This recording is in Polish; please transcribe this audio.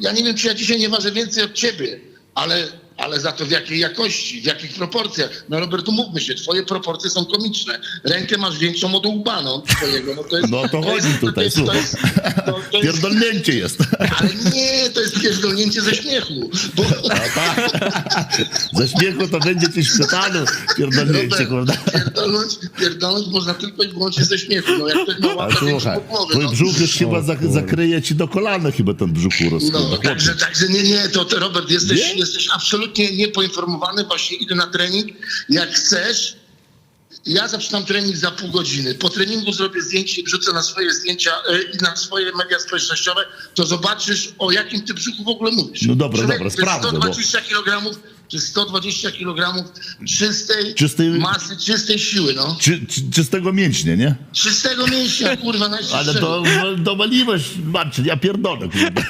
ja nie wiem, czy ja dzisiaj nie ważę więcej od ciebie, ale, ale za to w jakiej jakości, w jakich proporcjach. No Robert, umówmy się, twoje proporcje są komiczne. Rękę masz większą od łba, no, twojego. No, to jest, No o to chodzi jest- tutaj, jest, to słuchaj. jest, to, to jest, Pierdolnięcie jest. Ale nie, to jest pierdolnięcie ze śmiechu. Bo, Ze śmiechu to będzie ci śmietanu. Pierdolnięcie, kurde. pierdolnąć, pierdolnąć można tylko i wyłącznie ze śmiechu. No jak ktoś ma łapę większą słuchaj, od głowy, twój no. brzuch już chyba za, zakryje ci do kolana chyba ten brzuch urósł. No, także, także nie, nie, to, to Robert, jesteś, Nie? jesteś absolutnie niepoinformowany, właśnie idę na trening, jak chcesz, ja zaczynam trening za pół godziny. Po treningu zrobię zdjęcie i wrzucę na swoje zdjęcia e, i na swoje media społecznościowe, to zobaczysz, o jakim ty brzuchu w ogóle mówisz. No dobra, Człowieku, dobra, to sprawdzę, bo- 120 kg, to jest 120 kg czystej, Czystej- masy, czystej siły, no. Czy, czy, czystego mięśnie, nie? Czystego mięśnia, kurwa, najczystszego. Ale to dowaliłeś, Marcin, ja pierdolę, kurde.